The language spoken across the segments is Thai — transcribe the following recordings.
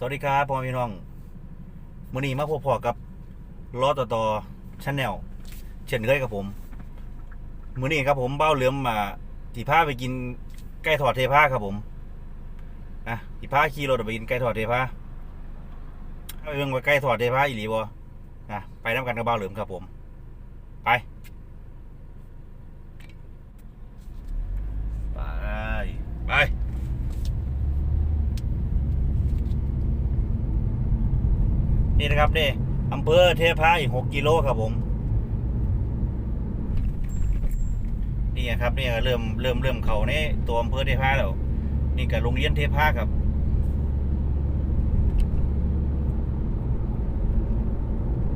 สวัสดีครับพ่อมพี่น้องมื้อนี้มาพบพอกับล้อต่อต่อชาแนลเช่นเคยกับผมมื้อนี้ครับผมเบ้าเหลือมมาที่พาไปกินไก่ทอดเทพาครับผมนะที่พาขี่รถไปกินไก่ทอดเทพาเอาเรื่องว่าไก่ทอดเทพาอีหลีบ่นะไปน้ำกันกับเบ้าเหลือมครับผม ไปไป นี่นะครับนี่อำเภอเทพาอีกหกกิโลครับผมนี่ครับนี่ก็เริ่มเริ่มเริ่มเขาในตัวอำเภอเทพาแล้วนี่กับโรงเรียนเทพาครับ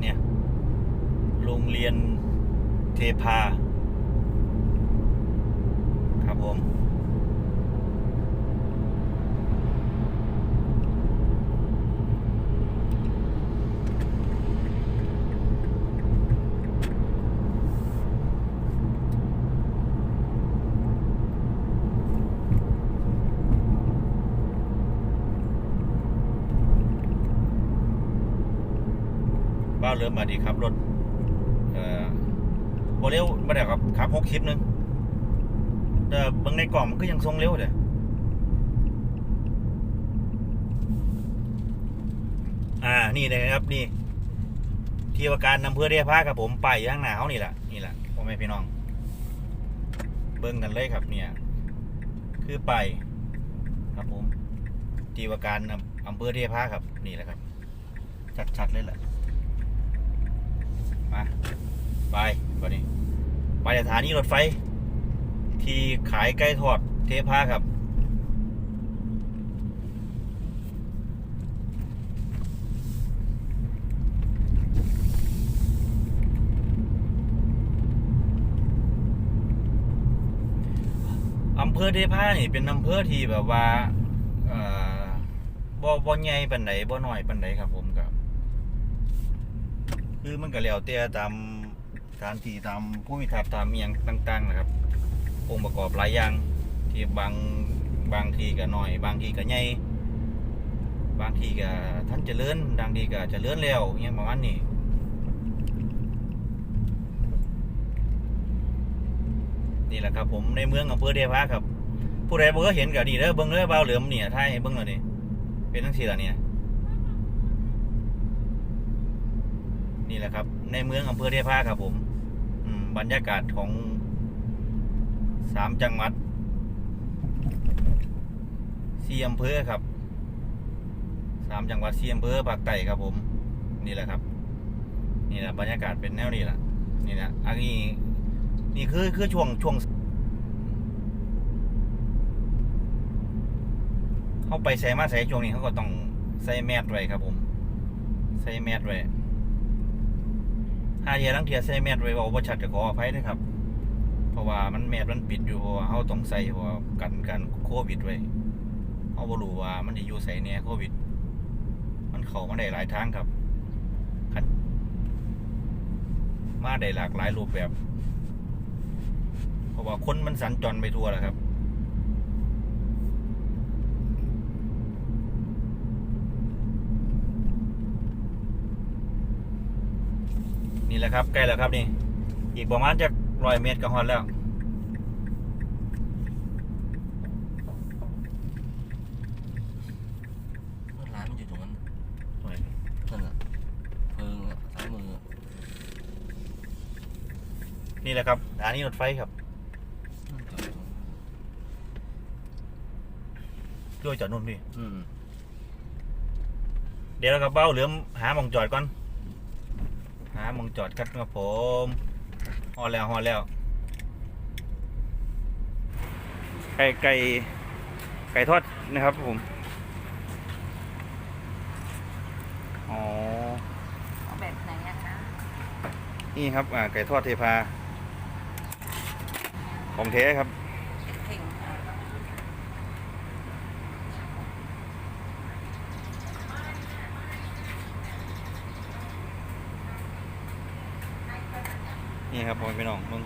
เนี่ยโรงเรียนเทพาครับผม บ้าเริ่มมาดีครับรถเอ่อโบเร็วมาได้ครับขับหกสิบนึงแต่เบางในกล่องมันก็ยังทรงเร็วเด้ออ่า นี่เลยครับนี่ ที่ว่าการนำเพื่อเรียพาครับผมไปยอยู่ข้างหน้าเขานี่แหละนี่แหละพ่อแม่พี่น้อง เบิ้งกันเลยครับ เนี่ย คือไป ครับผม ที่ว่าการอำอำเภอเทพาครับ นี่แหละครับ ชัดๆเลยแหละ มาไปก่อนนี้ไปสถานีรถไฟ ที่ขายไก่ทอดเทพาครับอำเภอเทพานี่เป็นอำเภอที่แบบว่าบ่อบ่บ่ใหญ่ปานใดบ่น้อยปานใดครับผม คือมันก็แล้วแต่ตามสถานที่ตามภูมิทัศน์ตามอหย่างต่างๆนะครับ องค์ประกอบหลายอย่างที่บางบางทีก็น้อย บางทีก็ใหญ่บางทีก็ท่านเจริญบางทีก็เจริญแล้วอหย่างประมาณนี้นี่แหละครับผมในเมืองอำเภอเดพาครับ ผู้ใดบ่เคยเห็นก็ดีเด้อเบิ่งเด้อบ่าวเหลือมเนี่ยถ่ายเบิ่งหน่อยดิเป็นจังซี่ล่ะเนี่ย นี่แหละครับ ในเมืองอำเภอเทพาครับผมบรรยากาศของสามจังหวัดสี่อำเภอครับสามจังหวัดสี่อำเภอภาคใต้ครับผม นี่แหละครับ นี่แหละบรรยากาศเป็นแนวนี้แหละนี่นะอันนี้นี่คือคือช่วงช่วงเข้าไปใส่มาใส่ช่วงนี้เขาก็ต้องใส่แมสไว้ครับผม ใส่แมสไว้ ถ้าเทียรังเทียใส่แมสไว้บอกว่าชัดก็ขออภัยด้วยครับ เพราะว่ามันแมสมันปิดอยู่เพราะว่าเขาต้องใส่เพราะกันกันโควิดไว้เขาบ่รู้ว่ามันจะอยู่ใส่เนี่ยโควิด มันเข้ามาได้หลายทางครับมาได้หลากหลายรูปแบบ เพราะว่าคนมันสัญจรไปทั่วแหละครับ นี่ แหละครับใกล้แล้วครับนี่ อีกประมาณจะร้อยเมตรก็ฮอดแล้วร้านมันอยู่ตรงนั้นนั่นแหละเพิงอะซ้ายมือนี่แหละครับสถานีรถไฟครับนั่นจอดตรงด้วยจอดนู่นพี่อืมเดี๋ยวเรากับเบ้าเหลือมหาหมองจอดก่อนหาหมองจอดกันครับผมฮอดแล้วฮอดแล้ว ไก่ไก่ไก่ทอดนะครับผม อ๋อเอาแบบไหนอะคะนี่ครับ อ่า ไก่ทอดเทพา ของแท้ครับ ครับพ่อแม่น้องมึง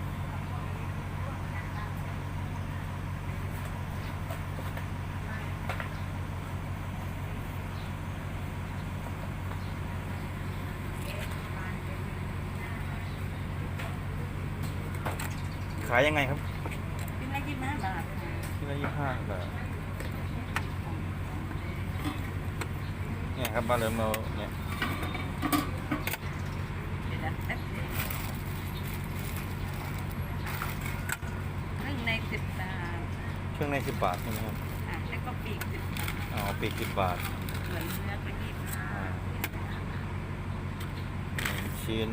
ขายยังไงครับชิ้นละยี่ห้าบาทชิ้นละยี่ห้าบาทเนี่ยครับบ้านเรือนเราเนี่ย เครื่องในสิบบาทใช่ไหมครับอะแล้วก็ปีกสิบบาทอ๋อปีกสิบบาทส่วนเนื้อก็ยี่สิบห้าอ่าหนึ่งชิ้น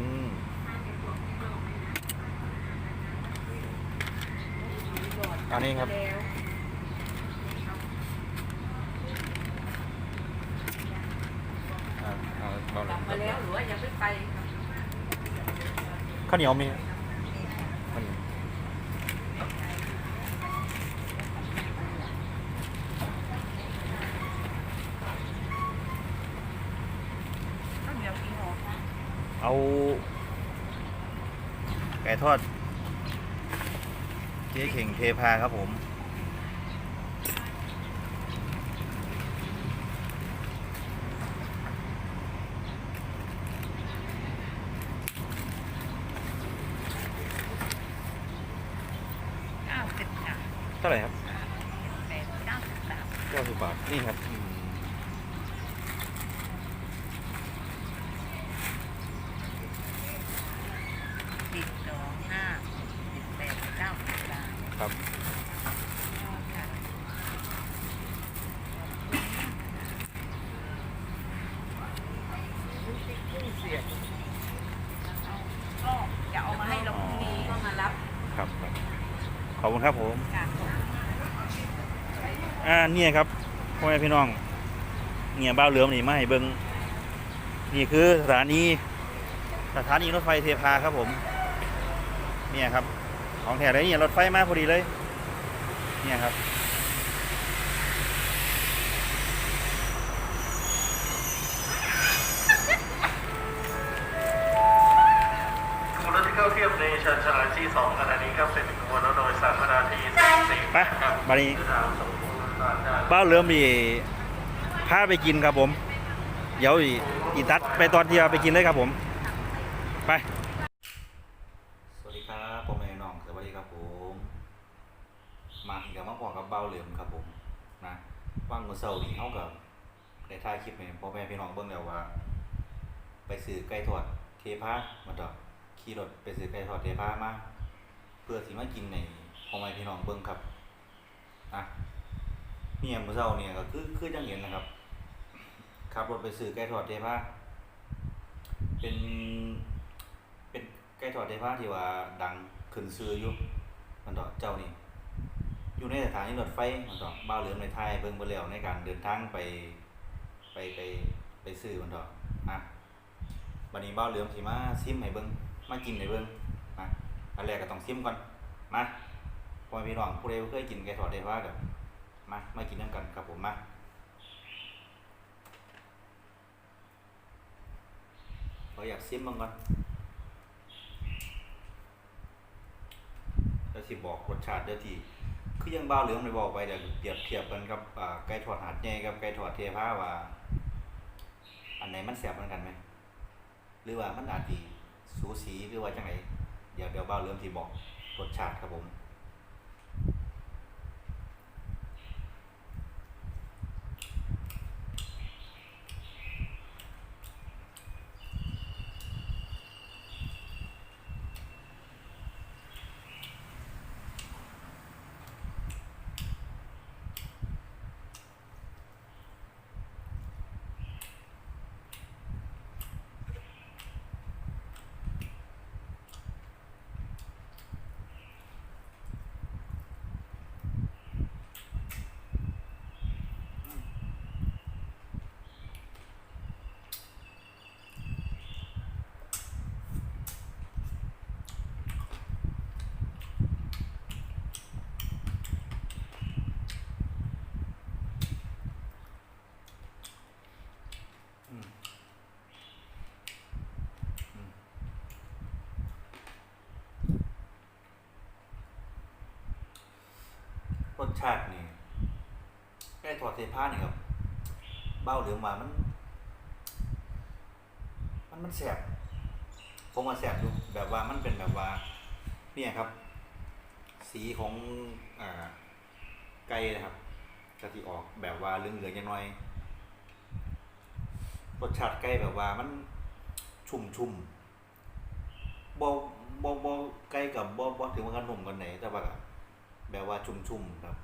อันนี้ครับ แล้วอ่าเอาบ้านเริกลับมมาแล้วหรือว่ายังไม่ไป ข้าวเหนียวมีมัน ข้าวเหนียวกี่ห่อคะ เอา ไก่ทอด เจ๊เข่งเทพาครับผม เก้าสิบค่ะเท่าไหร่ครับแปดเก้าสิบสาม เก้าสิบบาท นี่ครับอืม สิบสองห้าสิบแปดเก้าสิบสาม ครับ ค่ะ ก็จะเอามาให้เราพรุ่งนี้ก็มารับ ครับ ขอบ คุณครับผมค่ะอ่าเนี่ยครับพ่อแม่พี่น้อง เนี่ยบ้าวเหลือมนี่มาให้เบิงนี่คือสถานีสถานีรถไฟเทพาครับผม เนี่ยครับ ของแถวเลยเนี่ยรถไฟมาพอดีเลย เนี่ยครับ ที่สองขณะนี้ครับเป็นขบวนรถโดยสารพนาทีสี่ไปครับบานี้ทางสมบูรณ์สารได้บ้าวเหลือมนี่พาไปกินครับผม เดี๋ยวอีอีตัดไปตอนเที่ยวไปกินเลยครับผม ไป สวัสดีครับผมเองน้องสวัสดีครับผม มาอีกแล้วมาพอกับเบ้าเหลือมครับผมนะว่างมือเสาร์นี่เขากับได้ถ่ายคลิปให้พ่อแม่พี่น้องเบิ่งแล้วว่า ไปซื้อไก่ทอดเทพามาต่อขี่รถไปซื้อไก่ทอดเทพามา เพื่อสิมากินในพ่อแม่พี่น้องเบิ่งครับนะเนี่ยมือเสาเนี่ยก็คือคือจังเห็นนะครับขับรถไปซื้อไก่ทอดเทพาเป็นเป็นไก่ทอดเทพาที่ว่าดังขึ้นซื้ออยู่มันต่อเจ้านี่อยู่ในสถานีรถไฟมันต่อบ้าเหลือมในไทยเบิ่งบ่แล้วในการเดินทางไปไปไปไปซื้อมันต่ออะบัดนี้บ้าเหลือมสิมาซิมให้เบิ่งมากินให้เบิ่งมา อันแรกก็ต้องซิมก่อนมาพ่อม่พี่น้องผู้ใดเคยกินไก่ทอดเทพาก็มามากินนํกันครับผมมาขออยากซิมบิ่งก่อนแล้วสิบอกรสชาติเด้อทีคือยังบ้าเหลืองได้บอกไปเดี๋ยวเปรียบเทียบกันกับไก่ทอดหาดใหญ่กับไก่ทอดเทพาว่า อันไหนมันแซ่บเหมือนกันไหมหรือว่ามันอาจสิสูสีหรือว่าจังไดเดี๋ยวเดี๋ยวบ้าเริ่มที่บอกรสชาติครับผม ร สชาตินี่ไก่ทอดเทพานี่ครับ เบ้าเหลืองมามัน มันมันแสบผมว่าแสบอยู่แบบว่ามันเป็นแบบว่า เนี่ยครับ สีของอ่าไก่นะครับกะทิออกแบบว่าเหลืองเหลืองยังน้อยรสชาติไก่แบบว่ามันชุ่มชุ่มบ่บ่บ่ไก่กับบ่บ่ถึงว่ากันหนุ่มกันไหนแต่ว่า แบบว่าชุ่มๆครับ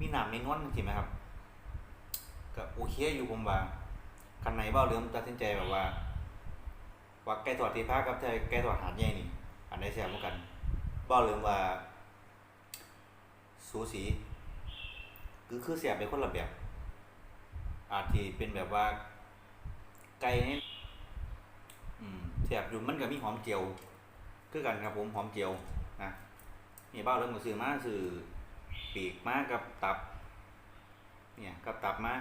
มีหนามมีนวลจริงไหมครับก็โอเคอยู่ผมว่าคันไหนบ้าเริ่มตัดสินใจแบบว่า ว่าไก่ทอดทีพักกับไก่ทอดหาดใหญ่นี่ อันไหนแซ่บกว่ากันเบ้าเริ่มว่า สูสี คือคือเสียบเป็นคนละแบบอาจที่เป็นแบบว่าไก่นี่อืมเสียบอยู่มันก็มีหอมเจียว คือกันครับผมหอมเจียว นี่เบ้าเริ่มก็ซื้อมาซื้อปีกมากับตับ เนี่ยกับตับมา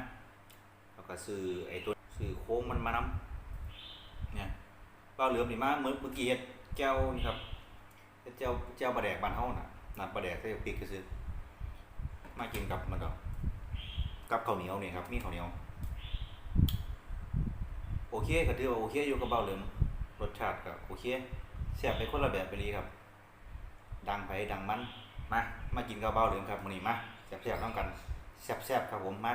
แล้วก็ซื้อไอ้ตัวซื้อโค้งมันมานำเนี่ยเบ้าเหลือมนี่มาเมื่อเมื่อกี้เฮ็ดแก้วนี่ครับเฮ็ดแก้วแก้วปลาแดกบ้านเฮาน่ะนัดปลาแดกใส่ปีกก็ซื้อมากินกับมันก็กับข้าวเหนียวเนี่ยครับมีข้าวเหนียวโอเคก็ถือว่าโอเคอยู่กับเบ้าเหลิมรสชาติก็โอเคแซ่บไปคนละแบบไปเลยครับ ดังไปดังมันมามากินกับเบาเหลืองครับมื้อนี้มาแซ่บๆน้ำกันแซ่บๆครับผมมา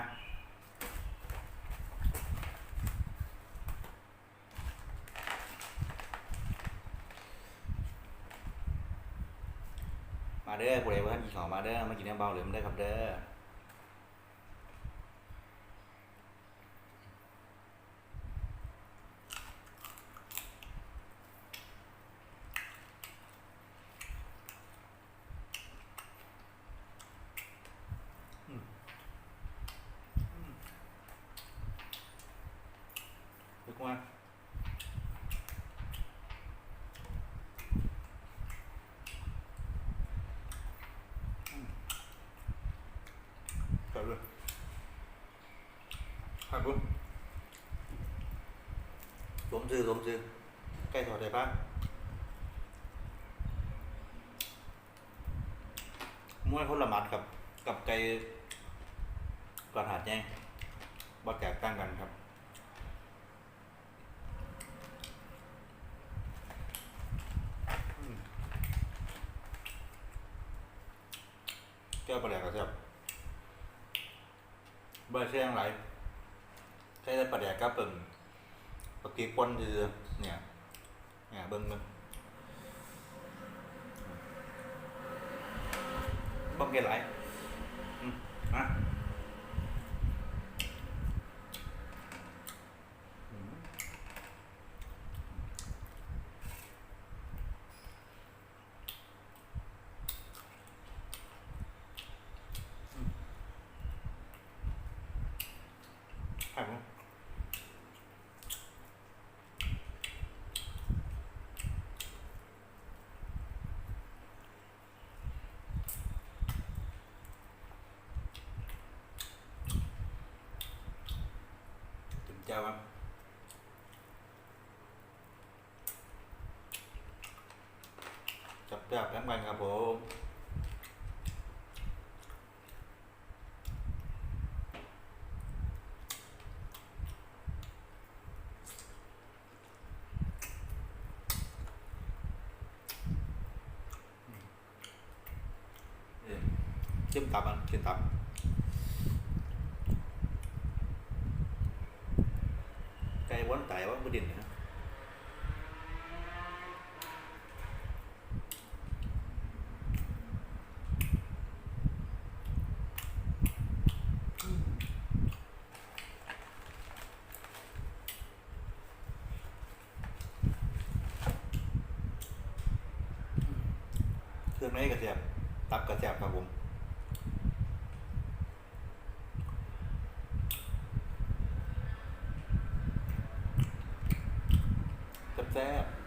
มาเด้อผู้ใดบ่ทันกินข้าวมาเด้อมากินน้ำเบาเหลืองเด้อครับเด้อ Giống dư, giống dư Cây thỏ đẹp á Mua คนละมัดกับ กับไก่กระถาดแย่งบ่แตกต่างกันครับแก้วปลาแดกก็แซ่บเบอร์เชียงไรใช้ปลาแดกก็เปิ่ง เบิ้งบ้องเกล็ดไรอืมมาอืมครับผม ถึงเจ้าครับจับจับทั้งวันครับผมเออจิ้มตับอะจิ้มตับ ไก่วันตายวันบดินนะ ไม่กระเทียมตับกระเทียมครับผม แซ่บๆ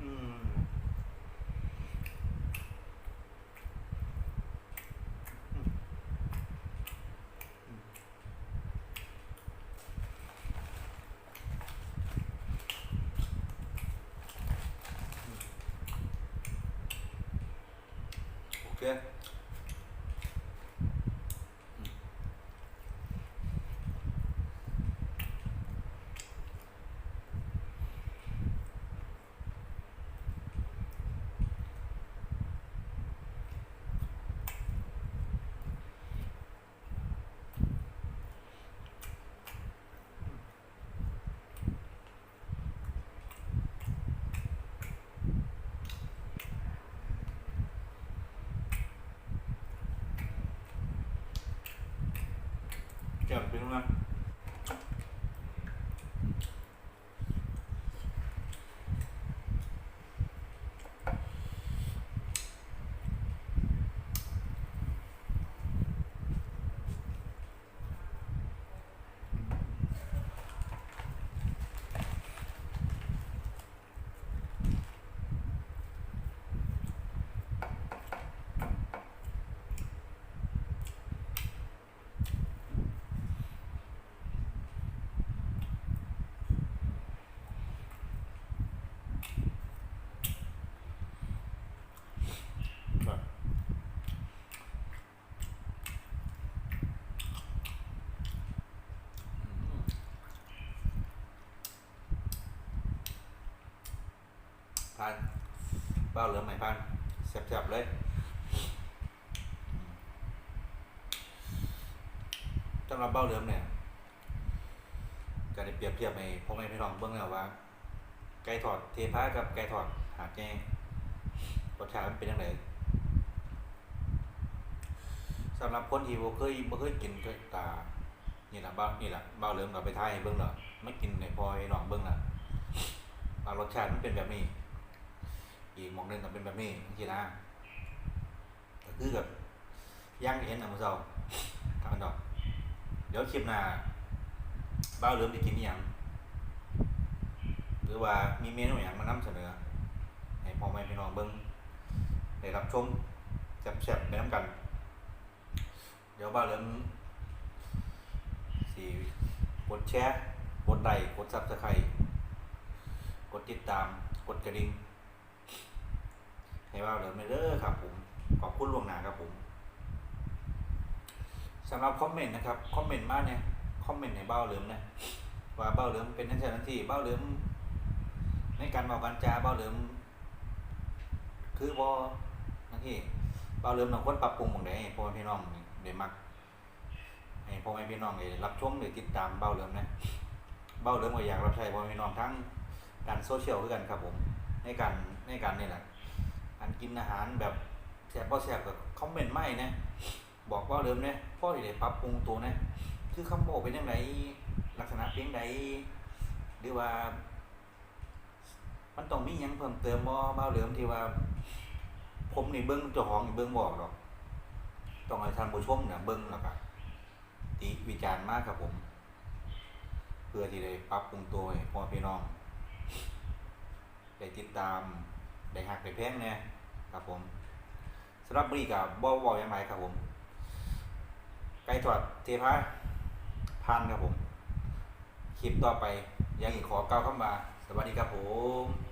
อืม เคอืม เจ็บ พันเบ้าเหลือไหมพันแซ่บๆเลยสำหรับเบ้าเหลือมเนี่ยก็ได้เปรียบเทียบในพ่อแม่พี่น้องเบื้องแล้วว่า ไก่ทอดเทพากับไก่ทอดหาดแจ้งรสชาติมันเป็นยังไงสำหรับคนที่บ่เคยบ่เคยกินก็ตานี่แหละบ้านี่แหละบ้าเหลิมกับไปทายเบิ่งและไม่กินในพอให้น้องเบิ่งหละว่ารสชาติมันเป็นแบบนี้ กหมองหนึงก็เป็นแบบนี้ทีนะก็คือกับย่างเห็นนะมื้อเช้าทางดอก เดี๋ยวคลิปหน้าบ้าเหลิมจะกินอหยังหรือว่ามีเมนูอย่างมานำเสนอให้พ่อแม่พี่น้องเบิ้งได้รับชมแซ่บๆไปน้ำกัน เดี๋ยวบ้าเริ่มสี่กดแชร์กดไลค์กดซับสไครต์กดติดตาม กดกระดิ่ง ให้บ้าเริ่มเด้อครับผม ขอบคุณล่วงหน้าครับผมสำหรับคอมเมนต์นะครับ คอมเมนต์มากเนี่ยคอมเมนต์ในเบ้าเริ่มนะว่าเบ้าเริ่มเป็นนักเจ้าหน้าที่เบ้าเริ่มในการบอกกันจาเบ้าเหลิมคือบอนั่นที่เบ้าเหลิมเราควรปรับปรุงหมองใดให้พ่อแม่พี่น้องได้มักให้พ่อแม่พี่น้องได้รับชมได้ติดตามเบ้าเหลิมนะเบ้าเหลิมก็อยากรับใช้พ่อแม่พี่น้องทั้งการโซเชียลคือกันครับผมในการในการนี่แหละ กินอาหารแบบแสบบ่แสบกับคอมเมนต์ไม่นะบอกเบาเหลิมเนี่ยพ่อที่ได้ปรับปรุงตัวนะคือคำบอกเป็นยังไงลักษณะเพียงใดหรือว่า มันต้องมียังเพิ่มเติมบ่บ้าเหลือมที่ว่า ผมในเบิ่งเจ้าของนี่เบิ่งบอกหรอกต้องให้ท่านผู้ชมเนี่ยเบิ่งแล้วก็ติวิจารณ์มากครับผม เพื่อที่ได้ปรับปรุงตัวให้พ่อพี่น้อง ได้ติดตาม ได้หักได้แพงแน่ ครับผมสำหรับมือกับ่เว้าหยังไงครับผม ไก่ทอดเทพาพันครับผม คลิปต่อไปยังอีกขอกล่าวเข้ามา สวัสดีครับผม